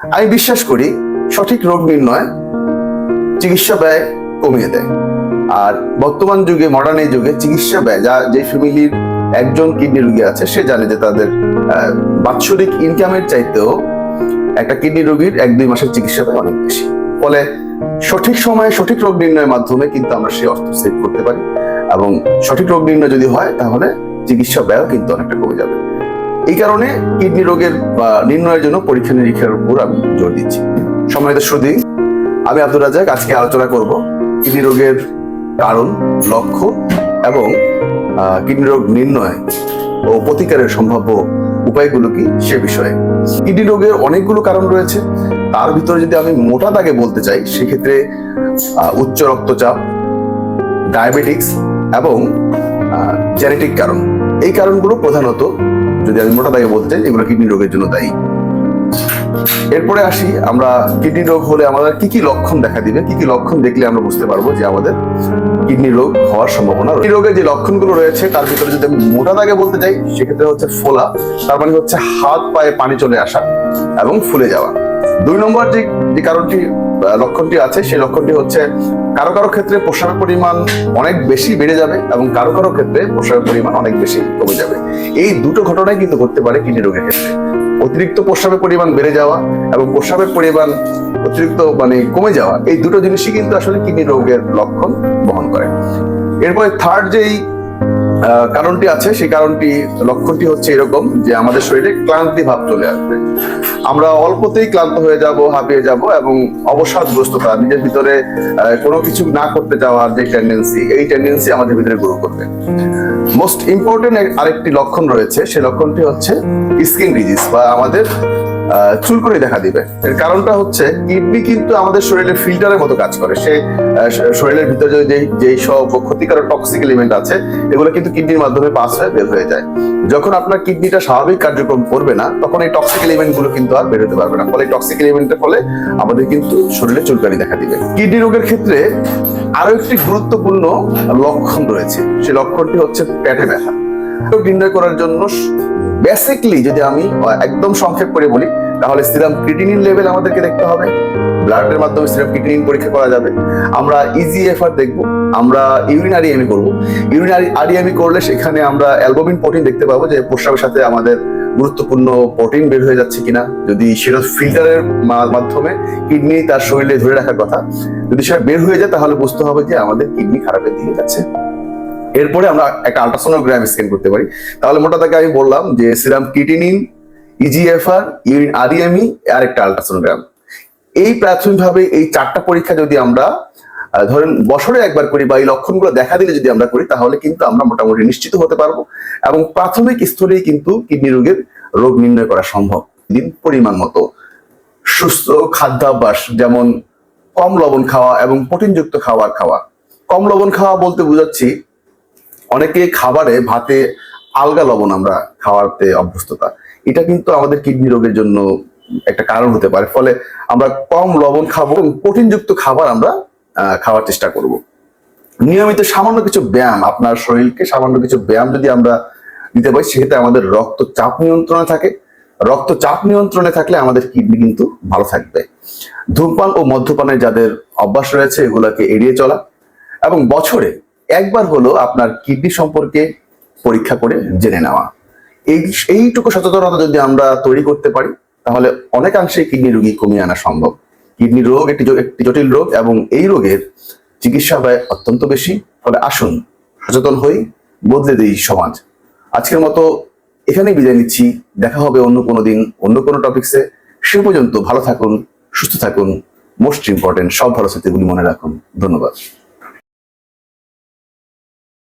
আমি বিশ্বাস করি সঠিক রোগ নির্ণয় চিকিৎসা ব্যয় কমিয়ে দেয়। আর বর্তমান যুগে মডার্ন যুগে চিকিৎসা ব্যয়, যা যে ফ্যামিলির একজন কিডনি রোগী আছে, সে জানে যে তাদের বাৎসরিক ইনকামের চাইতেও একটা কিডনি রোগীর এক দুই মাসের চিকিৎসা ব্যয় অনেক বেশি। ফলে সঠিক সময়ে সঠিক রোগ নির্ণয়ের মাধ্যমে কিন্তু আমরা সেই অর্থ সেভ করতে পারি এবং সঠিক রোগ নির্ণয় যদি হয়, তাহলে চিকিৎসা ব্যয়ও কিন্তু অনেকটা কমে যাবে। এই কারণে কিডনি রোগের নির্ণয়ের জন্য পরীক্ষা নিরীক্ষার উপর আমি জোর দিচ্ছি। সম্মানিত সুদী আমি আব্দুল রাজাক আজকে আলোচনা করব কিডনি রোগের কারণ, লক্ষ্য এবং কিডনি রোগ নির্ণয় ও প্রতিকারের সম্ভাব্য উপায়গুলো কি সে বিষয়ে। কিডনি রোগের অনেকগুলো কারণ রয়েছে। তার ভিতরে যদি আমি মোটা দাগে বলতে চাই, সেক্ষেত্রে উচ্চ রক্তচাপ ডায়াবেটিক্স এবং জেনেটিক কারণ। এই কারণগুলো প্রধানত যদি আমি মোটা দাগে বলতে চাই, এগুলো কিডনি রোগের জন্য দায়ী। এরপরে আসি, আমরা কিডনি রোগ হলে আমাদের কি কি লক্ষণ দেখা দিবে? কি কি লক্ষণ দেখলে আমরা বুঝতে পারব যে আমাদের কিডনি রোগ হওয়ার সম্ভাবনা রয়েছে। রোগের যে লক্ষণগুলো রয়েছে, তার ভিতরে যদি আমি মোটা দাগে বলতে চাই, সেক্ষেত্রে হচ্ছে ফোলা, তার মানে হচ্ছে হাত পায়ে পানি চলে আসা এবং ফুলে যাওয়া। দুই নম্বর যে কারণটি লক্ষণটি আছে। সেই লক্ষণটি হচ্ছে কারও কারও ক্ষেত্রে প্রস্রাবের পরিমাণ অনেক বেশি বেড়ে যাবে এবং কারও কারও ক্ষেত্রে প্রস্রাবের পরিমাণ অনেক বেশি কমে যাবে। এই দুটো ঘটনাই কিন্তু ঘটতে পারে কিডনি রোগের ক্ষেত্রে। অতিরিক্ত প্রস্রাবের পরিমাণ বেড়ে যাওয়া এবং প্রস্রাবের পরিমাণ অতিরিক্ত মানে কমে যাওয়া, এই দুটো জিনিসই কিন্তু আসলে কিডনি রোগের লক্ষণ বহন করে। এরপরে থার্ড যেই কারণটি আছে, সেই কারণটি, লক্ষণটি হচ্ছে এরকম যে আমাদের শরীরে ক্লান্তি ভাব চলে আসবে। আমরা অল্পতেই ক্লান্ত হয়ে যাব, হাঁপিয়ে যাব এবং অবসাদগ্রস্ততা নিজের ভিতরে কোনো কিছু না করতে যাওয়ার যে টেন্ডেন্সি এই টেন্ডেন্সি আমাদের ভিতরে গ্রো করবে। মোস্ট ইম্পর্টেন্ট আরেকটি লক্ষণ রয়েছে সেই লক্ষণটি হচ্ছে স্কিন ডিজিজ বা আমাদের চুলকুনি দেখা দিবে। এর কারণটা হচ্ছে, কিডনি কিন্তু আমাদের শরীরের ফিল্টারের মতো কাজ করে। সে শরীরের ভিতরে যে যেই সব ক্ষতিকারক টক্সিক এলিমেন্ট আছে, এগুলো কিন্তু কিডনির মাধ্যমে পাস হয়ে বের হয়ে যায়। যখন আপনার কিডনিটা স্বাভাবিক কার্যক্রম করবে না, তখন এই টক্সিক এলিমেন্টগুলো কিন্তু আর বেরোতে পারবে না। ফলে টক্সিক এলিমেন্টের ফলে আমাদের কিন্তু শরীরে চুলকানি দেখা দিবে। কিডনি রোগের ক্ষেত্রে আরও একটি গুরুত্বপূর্ণ লক্ষণ রয়েছে। সেই লক্ষণটি হচ্ছে পেটে ব্যথা। নির্ণয় করার জন্য বেসিকলি যদি আমি একদম সংক্ষেপ করে বলি, তাহলে সিরাম ক্রিটিনিন লেভেল আমাদেরকে দেখতে হবে। ব্লাডের মাধ্যমে সিরাম ক্রিটিনিন পরীক্ষা করা যাবে। আমরা ইজিএফআর দেখব। আমরা ইউরিন আরিএমি করব। ইউরিন আরিএমি করলে সেখানে আমরা অ্যালবুমিন প্রোটিন দেখতে পাবো যে প্রস্রাবের সাথে আমাদের গুরুত্বপূর্ণ প্রোটিন বের হয়ে যাচ্ছে কিনা। যদি সেটা ফিল্টারের মাধ্যমে কিডনি তার শরীরে ধরে রাখার কথা। যদি সেটা বের হয়ে যায় তাহলে বুঝতে হবে যে আমাদের কিডনি খারাপের দিকে যাচ্ছে। এরপরে আমরা একটা আল্ট্রাসোনোগ্রাম স্ক্যান করতে পারি। তাহলে মোটা তাকে আমি বললাম যে serum creatinine EGFR urine RME আর একটা আল্ট্রাসোনোগ্রাম এই প্রাথমিকভাবে এই চারটা পরীক্ষা যদি আমরা ধরেন বছরে একবার করি বা এই লক্ষণগুলো দেখা দিলে যদি আমরা করি, তাহলে কিন্তু আমরা মোটামুটি নিশ্চিত হতে পারব এবং প্রাথমিক স্তরেই কিন্তু কিডনি রোগের রোগ নির্ণয় করা সম্ভব। দিন পরিমাণ মতো। সুস্থ খাদ্যাভ্যাস, যেমন কম লবণ খাওয়া এবং প্রোটিনযুক্ত খাবার খাওয়া। কম লবণ খাওয়া বলতে বুঝাচ্ছি অনেকে খাবারে ভাতে আলগা লবণ আমরা খাওয়াতে অভ্যস্ততা এটা কিন্তু আমাদের কিডনি রোগের জন্য একটা কারণ হতে পারে। ফলে আমরা কম লবণ খাব এবং প্রোটিনযুক্ত খাবার আমরা খাওয়ার চেষ্টা করব। নিয়মিত সামান্য কিছু ব্যায়াম, আপনার শরীরকে সামান্য কিছু ব্যায়াম যদি আমরা দিতে পারি, সেক্ষেত্রে আমাদের রক্তচাপ নিয়ন্ত্রণে থাকে। রক্তচাপ নিয়ন্ত্রণে থাকলে আমাদের কিডনি কিন্তু ভালো থাকবে। ধূমপান ও মদ্যপানের যাদের অভ্যাস রয়েছে, এগুলাকে এড়িয়ে চলা। এবং বছরে একবার হলো আপনার কিডনি সম্পর্কে পরীক্ষা করে জেনে নেওয়া। এই, এইটুকু সচেতনতা যদি আমরা তৈরি করতে পারি, তাহলে অনেকাংশে কিডনি রোগী কমিয়ে আনা সম্ভব। কিডনি রোগ একটি একটি জটিল রোগ এবং এই রোগের চিকিৎসা ব্যয় অত্যন্ত বেশি। ফলে আসুন, সচেতন হই, বদলে দিই সমাজ। আজকের মতো এখানেই বিদায় নিচ্ছি। দেখা হবে অন্য কোনো দিন, অন্য কোনো টপিক্সে সে পর্যন্ত ভালো থাকুন, সুস্থ থাকুন। মোস্ট ইম্পর্টেন্ট সব ভালো স্মৃতিগুলি মনে রাখুন। ধন্যবাদ।